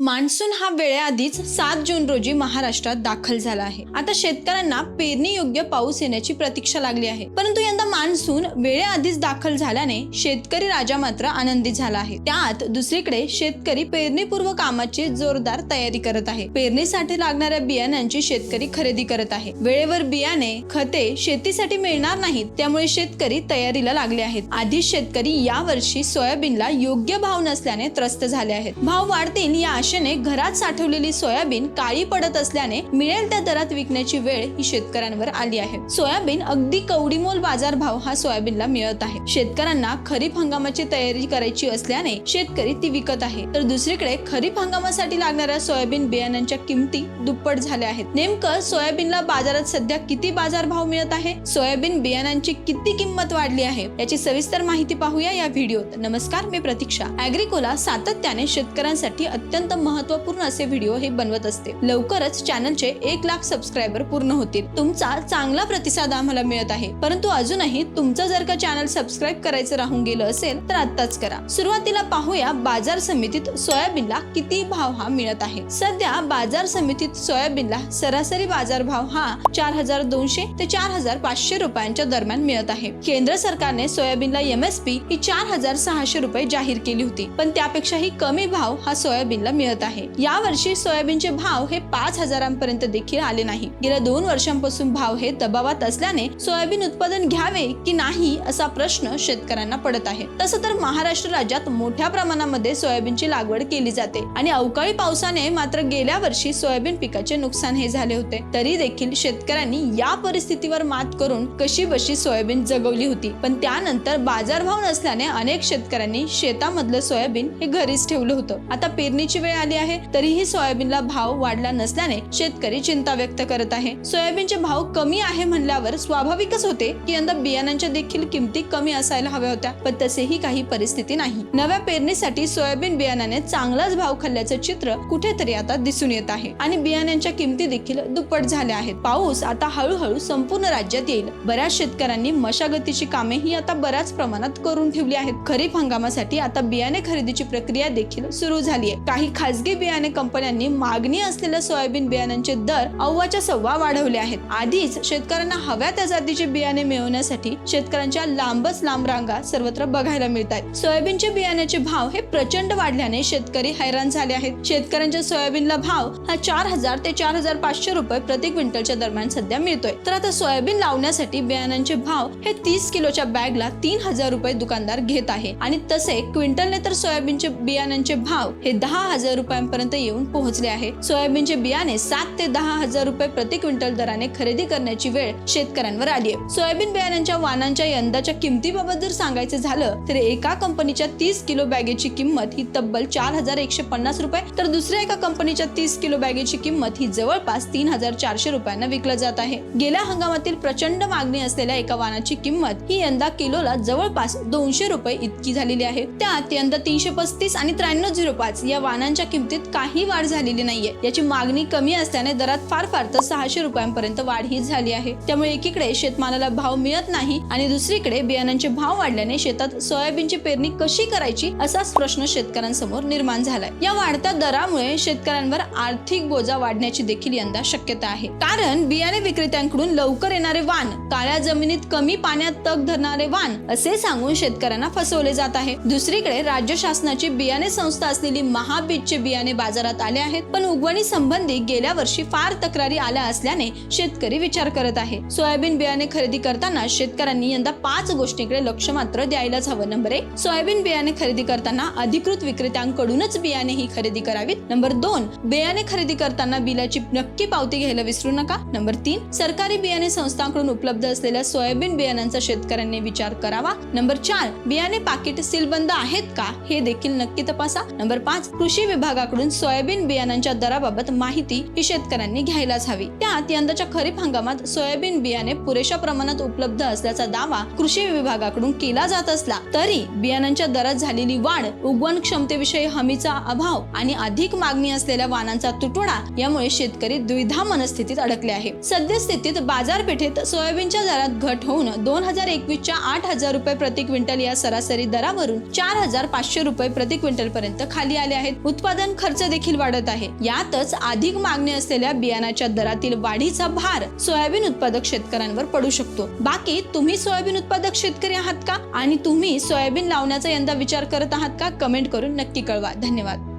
Monsoon हा वेळेआधीच सात जून रोजी महाराष्ट्रात दाखल झाला आहे. आता शेतकऱ्यांना पेरणी योग्य पाऊस येण्याची प्रतीक्षा लागली आहे. परंतु यंदा मान्सून वेळेआधीच दाखल झाल्याने शेतकरी राजा मात्र आनंदित झाला आहे. त्यात दुसरीकडे शेतकरी पेरणीपूर्व कामाची जोरदार तयारी करत आहे. पेरणीसाठी लागणाऱ्या बियाण्यांची शेतकरी खरेदी करत आहे. वेळेवर बियाणे खते शेतीसाठी मिळणार नाहीत त्यामुळे शेतकरी तयारीला लागले आहेत. आधीच शेतकरी यावर्षी सोयाबीनला योग्य भाव नसल्याने त्रस्त झाले आहेत. भाव वाढतील या आशेने घरात साठवलेली सोयाबीन काळी पडत असल्याने मिळेल त्या दरात विकण्याची वेळ ही शेतकऱ्यांवर आली आहे. सोयाबीन अगदी कवडीमोल बाजारभाव हा सोयाबीनला मिळत आहे. शेतकऱ्यांना खरीप हंगामाची तयारी करायची असल्याने शेतकरी ती विकत आहे. तर दुसरीकडे खरीप हंगामासाठी लागणाऱ्या सोयाबीन बियाण्यांच्या किमती दुप्पट झाल्या आहेत. नेमकं सोयाबीनला बाजारात सध्या किती बाजारभाव मिळत आहे? सोयाबीन बियाण्यांची किती किंमत वाढली आहे? याची सविस्तर माहिती पाहूया या व्हिडिओत. नमस्कार मी प्रतीक्षा. अॅग्रिकोला सातत्याने शेतकऱ्यांसाठी अत्यंत महत्त्वपूर्ण असे व्हिडिओ हे बनवत असते. लवकरच चॅनलचे एक लाख सबस्क्रायबर पूर्ण होतील. तुमचा चांगला प्रतिसाद आम्हाला मिळत आहे. परंतु अजूनही तुमचं जर का चॅनल सबस्क्राईब करायचं राहून गेलं असेल तर आत्ताच करा. सुरुवातीला पाहूया बाजार समितीत सोयाबीनला किती भाव हा मिळत आहे. सध्या बाजार समितीत सोयाबीनला सरासरी बाजार भाव हा चार हजार दोनशे ते चार हजार पाचशे रुपयांच्या दरम्यान मिळत आहे. केंद्र सरकारने सोयाबीनला एमएसपी ही चार हजार सहाशे रुपये जाहीर केली होती. पण त्यापेक्षाही कमी भाव हा सोयाबीनला मिळत आहे. यावर्षी सोयाबीनचे भाव हे पाच हजारांपर्यंत देखील आले नाही. गेल्या दोन वर्षांपासून भाव हे दबावात असल्याने सोयाबीन उत्पादन घ्यावे की नाही असा प्रश्न शेतकऱ्यांना पडत आहे. तसं तर महाराष्ट्र राज्यात मोठ्या प्रमाणामध्ये सोयाबीनची लागवड केली जाते आणि अवकाळी पावसाने मात्र गेल्या वर्षी सोयाबीन पिकाचे नुकसान हे झाले होते. तरी देखील शेतकऱ्यांनी या परिस्थितीवर मात करून कशी बशी सोयाबीन जगवली होती. पण त्यानंतर बाजारभाव नसल्याने अनेक शेतकऱ्यांनी शेतामधलं सोयाबीन हे घरीच ठेवलं होतं. आता पेरणीची वेळ आली आहे तरीही सोयाबीनला भाव वाढला नसल्याने शेतकरी चिंता व्यक्त करत आहे. सोयाबीनचे भाव कमी आहे म्हणल्यावर स्वाभाविकच होते की यंदा बियाण्यांच्या देखील किमती कमी असायला हव्या होत्या पण तसेही काही परिस्थिती नाही. नव्या पेरणीसाठी सोयाबीन बियाण्याने चांगलाच भाव खाल्ल्याचं चित्र कुठेतरी आता दिसून येत आहे आणि बियाण्यांच्या किमती देखील दुप्पट झाल्या आहेत. पाऊस आता हळूहळू संपूर्ण राज्यात येईल. बऱ्याच शेतकऱ्यांनी मशागतीची कामे ही आता बऱ्याच प्रमाणात करून ठेवली आहेत. खरीप हंगामासाठी आता बियाणे खरेदीची प्रक्रिया देखील सुरू झाली आहे काही खासगी बियाणे कंपन्यांनी मागणी असलेल्या सोयाबीन बियाण्यांचे दर अव्वाच्या सव्वा वाढवले आहेत. आधीच शेतकऱ्यांना हव्या त्या जातीचे बियाणे मिळवण्यासाठी शेतकऱ्यांच्या लांबच लांब रांगा सर्वत्र बघायला मिळत आहेत. सोयाबीनचे बियाण्याचे भाव हे प्रचंड वाढल्याने शेतकरी हैराण झाले आहेत. शेतकऱ्यांच्या सोयाबीनला भाव हा चार हजार ते चार हजार पाचशे रुपये प्रति क्विंटलच्या दरम्यान सध्या मिळतोय. तर आता सोयाबीन लावण्यासाठी बियाण्यांचे भाव हे तीस किलोच्या बॅगला तीन हजार रुपये दुकानदार घेत आहे. आणि तसे क्विंटलने तर सोयाबीनचे बियाण्यांचे भाव हे दहा हजार रुपयांपर्यंत येऊन पोहोचले आहे. सोयाबीनचे बियाणे सात ते दहा हजार रुपये प्रति क्विंटल दराने खरेदी करण्याची वेळ शेतकऱ्यांवर आली आहे. सोयाबीन बियाण्यांच्या वाहनांच्या यंदाच्या किमतीबाबत जर सांगायचं झालं तर एका कंपनीच्या तीस किलो बॅगेची किंमत ही तब्बल चार हजार एकशे पन्नास रुपये तर दुसऱ्या एका कंपनीच्या तीस किलो बॅगेची किंमत ही जवळपास तीन हजार चारशे रुपयांना विकलं जात आहे. गेल्या हंगामातील प्रचंड मागणी असलेल्या एका वाहनाची किंमत ही यंदा किलोला जवळपास दोनशे रुपये इतकी झालेली आहे. त्यात यंदा तीनशे पस्तीस आणि त्र्याण्णव झिरो पाच या वाहनांच्या किमतीत काही वाढ झालेली नाहीये. याची मागणी कमी असल्याने दरात फार फार तर सहाशे रुपयांपर्यंत वाढ ही झाली आहे. त्यामुळे एकीकडे शेतमालाला भाव मिळत नाही आणि दुसरीकडे बियाणांचे भाव वाढल्याने शेतात सोयाबीनची पेरणी कशी करायची असाच प्रश्न शेतकऱ्यांसमोर निर्माण झालाय. या वाढत्या दरामुळे शेतकऱ्यांवर आर्थिक बोजा वाढण्याची देखील यंदा शक्यता आहे. कारण बियाणे विक्रेत्यांकडून लवकर येणारे वाण काळ्या जमिनीत कमी पाण्यात तग धरणारे वाण असे सांगून शेतकऱ्यांना फसवले जात आहे. दुसरीकडे राज्य शासनाची बियाणे संस्था असलेली हायब्रिडचे बियाणे बाजारात आले आहेत पण उगवणी संबंधी गेल्या वर्षी फार तक्रारी आल्या असल्याने शेतकरी विचार करत आहे. सोयाबीन बियाणे खरेदी करताना शेतकऱ्यांनी यंदा पाच गोष्टींकडे लक्ष मात्र द्यायलाच हवं. नंबर एक सोयाबीन बियाणे खरेदी करताना अधिकृत विक्रेत्यांकडूनच बियाणे ही खरेदी करावीत. नंबर दोन बियाणे खरेदी करताना बिलाची नक्की पावती घ्यायला विसरू नका. नंबर तीन सरकारी बियाणे संस्थांकडून उपलब्ध असलेल्या सोयाबीन बियाणांचा शेतकऱ्यांनी विचार करावा. नंबर चार बियाणे पाकिट सीलबंद आहेत का? हे देखील नक्की तपासा. नंबर पाच कृषी विभागाकडून सोयाबीन बियाणांच्या दराबाबत माहिती ही शेतकऱ्यांनी घ्यायलाच हवी. त्यात यंदाच्या खरीप हंगामात सोयाबीन बियाणे पुरेशा प्रमाणात उपलब्ध असल्याचा दावा कृषी विभागाकडून केला जात असला तरी बियाणांच्या दरात झालेली वाढ उगवण क्षमतेविषयी हमीचा अभाव आणि अधिक मागणी असलेल्या वाहनांचा तुटवडा यामुळे शेतकरी द्विधा मनस्थितीत अडकले आहे. सद्यस्थितीत बाजारपेठेत सोयाबीनच्या दरात घट होऊन दोन हजार एकवीसच्या आठ हजार रुपये प्रति क्विंटल या सरासरी दरावरून चार हजार पाचशे रुपये प्रति क्विंटल पर्यंत खाली आले आहेत. उत्पादन उत्पादन खर्च देखील वाढत आहे. यातच अधिक मागणी असलेल्या बियाणाच्या दरातील वाढीचा भार सोयाबीन उत्पादक शेतकऱ्यांवर पडू शकतो. बाकी तुम्ही सोयाबीन उत्पादक शेतकरी आहात का? आणि तुम्ही सोयाबीन लावण्याचा यंदा विचार करत आहात का? कमेंट करून नक्की कळवा. धन्यवाद.